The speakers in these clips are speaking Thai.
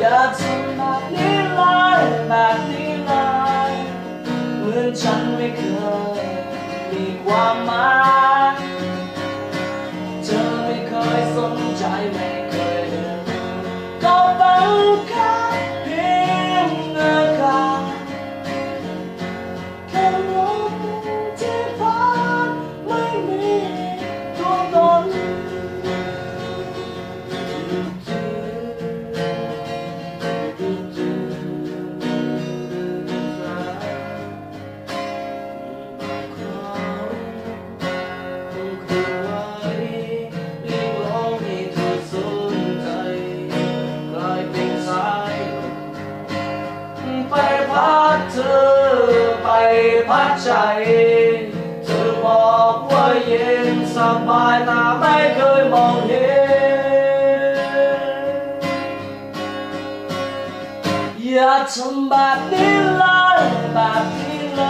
อย่าทำแบบนี้เลยแบบนี้เลยเหมือนฉันไม่เคยมีความหมายเธอไม่เคยสนใจแม้ พัดเธอไปพัดใจเธอบอกว่าเย็นสบายตาไม่เคยมองเห็นอย่าทำแบบนี้เลยแบบนี้เล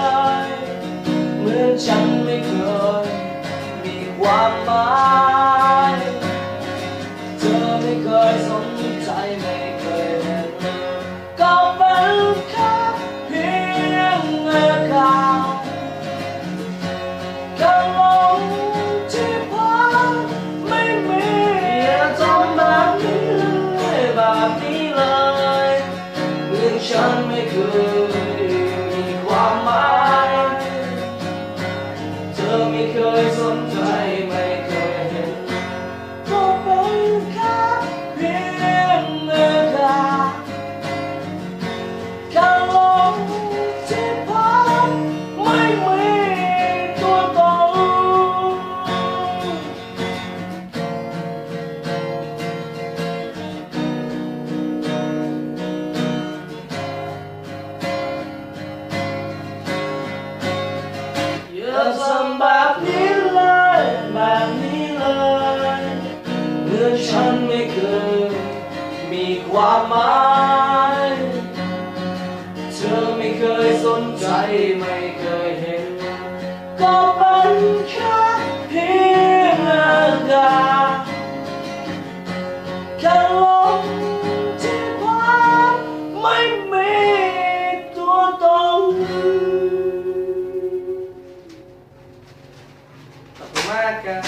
ยเหมือนฉันไม่เคยมีความหมาย อย่าทำแบบนี้เลยแบบนี้เลยเหมือนฉันไม่เคยมีความหมายเธอไม่เคยสนใจไม่เคยเห็น ก็เป็นแค่ makan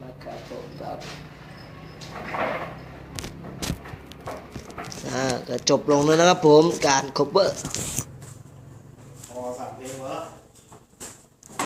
maka tetap ก็จบลงแล้วนะครับผมการคบเบอร์